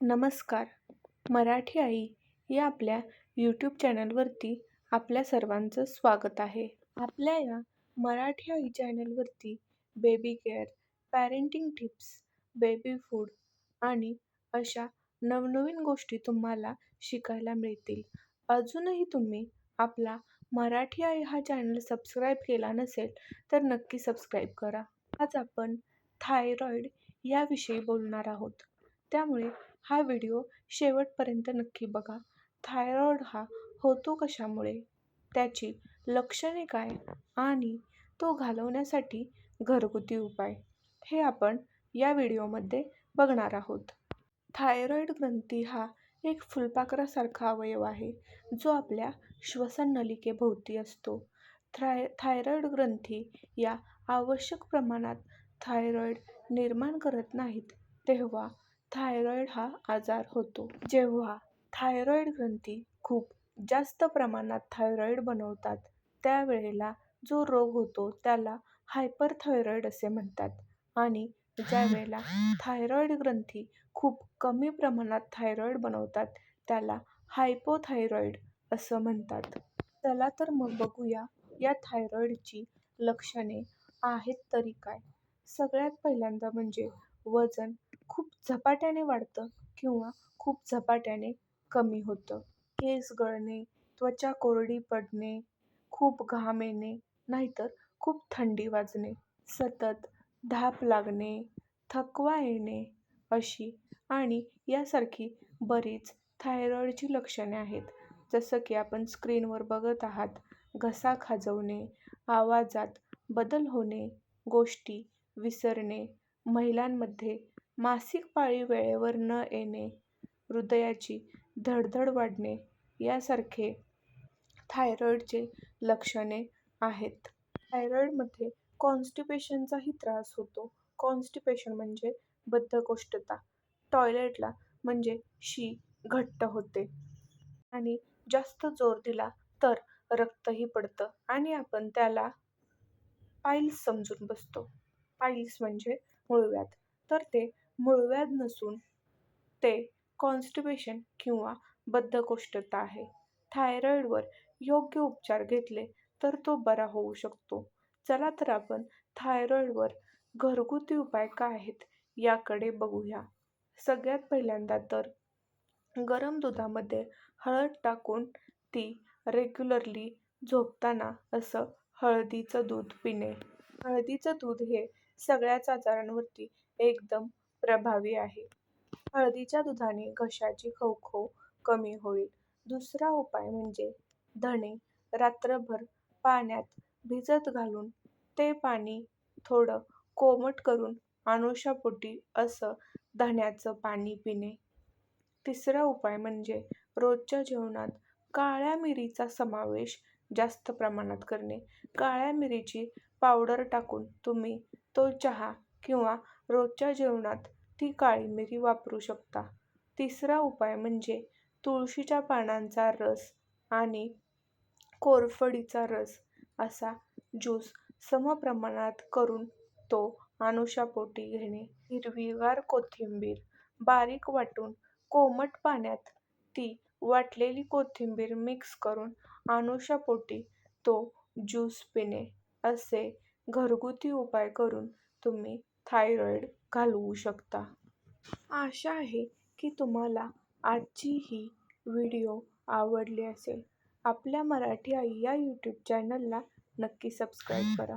नमस्कार. मराठी आई या आपल्या यूट्यूब चॅनलवरती आपल्या सर्वांचं स्वागत आहे. आपल्या या मराठी आई चॅनलवरती baby care parenting tips baby food आणि अशा नवनवीन गोष्टी तुम्हाला शिकायला मिळतील. अजूनही तुम्ही आपला मराठी आई हा चॅनल सबस्क्राईब केला नसेल तर नक्की सबस्क्राईब करा. आज आपण थायरॉईड याविषयी बोलणार आहोत. त्यामुळे हा व्हिडिओ शेवटपर्यंत नक्की बघा. थायरॉईड हा होतो कशामुळे? त्याची लक्षणे काय आणि तो घालवण्यासाठी घरगुती उपाय? हे आपण या व्हिडिओमध्ये बघणार आहोत. थायरॉईड ग्रंथी हा एक फुलपाखरासारखा अवयव आहे जो आपल्या श्वसन नलिकेभोवती असतो. थाय थायरॉईड ग्रंथी या आवश्यक प्रमाणात थायरॉईड निर्माण करत नाहीत तेव्हा थायरॉईड हा आजार होतो. जेव्हा थायरॉईड ग्रंथी खूप जास्त प्रमाणात थायरॉईड बनवतात त्यावेळेला जो रोग होतो त्याला हायपरथायरॉईड असे म्हणतात. आणि ज्यावेळेला थायरॉईड ग्रंथी खूप कमी प्रमाणात थायरॉईड बनवतात त्याला हायपोथायरॉईड असं म्हणतात. चला तर मग बघूया या थायरॉईडची लक्षणे आहेत तरी काय? सगळ्यात पहिल्यांदा म्हणजे वजन खूप झपाट्याने वाढतं किंवा खूप झपाट्याने कमी होतं. केस गळणे त्वचा कोरडी पडणे खूप घाम येणे नाहीतर खूप थंडी वाजणे सतत धाप लागणे थकवा येणे अशी आणि यासारखी बरीच थायरॉईडची लक्षणे आहेत. जसं की आपण स्क्रीनवर बघत आहात घसा खाजवणे आवाजात बदल होणे गोष्टी विसरणे महिलांमध्ये मासिक पाळी वेळेवर न येणे हृदयाची धडधड वाढणे यासारखे थायरॉईडचे लक्षणे आहेत. थायरॉईडमध्ये कॉन्स्टिपेशनचाही त्रास होतो. कॉन्स्टिपेशन म्हणजे बद्धकोष्ठता. टॉयलेटला म्हणजे शी घट्ट होते. आणि जास्त जोर दिला तर रक्तही पडतं आणि आपण त्याला पाईल्स समजून बसतो. पाईल्स म्हणजे मुळव्यात तर ते मूळव्याध नसून ते कॉन्स्टिपेशन किंवा बद्धकोष्ठता आहे. थायरॉईडवर योग्य उपचार घेतले तर तो बरा होऊ शकतो. चला तर आपण थायरॉईडवर घरगुती उपाय काय आहेत याकडे बघूया. सगळ्यात पहिल्यांदा तर गरम दुधामध्ये हळद टाकून ती रेग्युलरली झोपताना असं हळदीचं दूध पिणे. हळदीचं दूध हे सगळ्याच आजारांवरती एकदम प्रभावी आहे. हळदीच्या दुधाने घशाची खवखव कमी होईल. दुसरा उपाय म्हणजे धणे रात्रभर पाण्यात भिजत घालून ते पाणी थोडं कोमट करून अनुषापोटी असं धण्याचं पाणी पिणे. तिसरा उपाय म्हणजे रोजच्या जेवणात काळ्या मिरीचा समावेश जास्त प्रमाणात करणे. काळ्या मिरीची पावडर टाकून तुम्ही तो चहा किंवा रोजच्या जेवणात ती काळी मिरी वापरू शकता. तिसरा उपाय म्हणजे तुळशीच्या पानांचा रस आणि कोरफडीचा रस असा ज्यूस समप्रमाणात करून तो अनुशापोटी घेणे. हिरवीगार कोथिंबीर बारीक वाटून कोमट पाण्यात ती वाटलेली कोथिंबीर मिक्स करून अनुशापोटी तो ज्यूस पिणे असे घरगुती उपाय करून तुम्ही थायरॉईड घालवू शकता. आशा आहे की तुम्हाला आजची ही व्हिडिओ आवडली असेल. आपल्या मराठी आई या यूट्यूब चॅनलला नक्की सबस्क्राईब करा.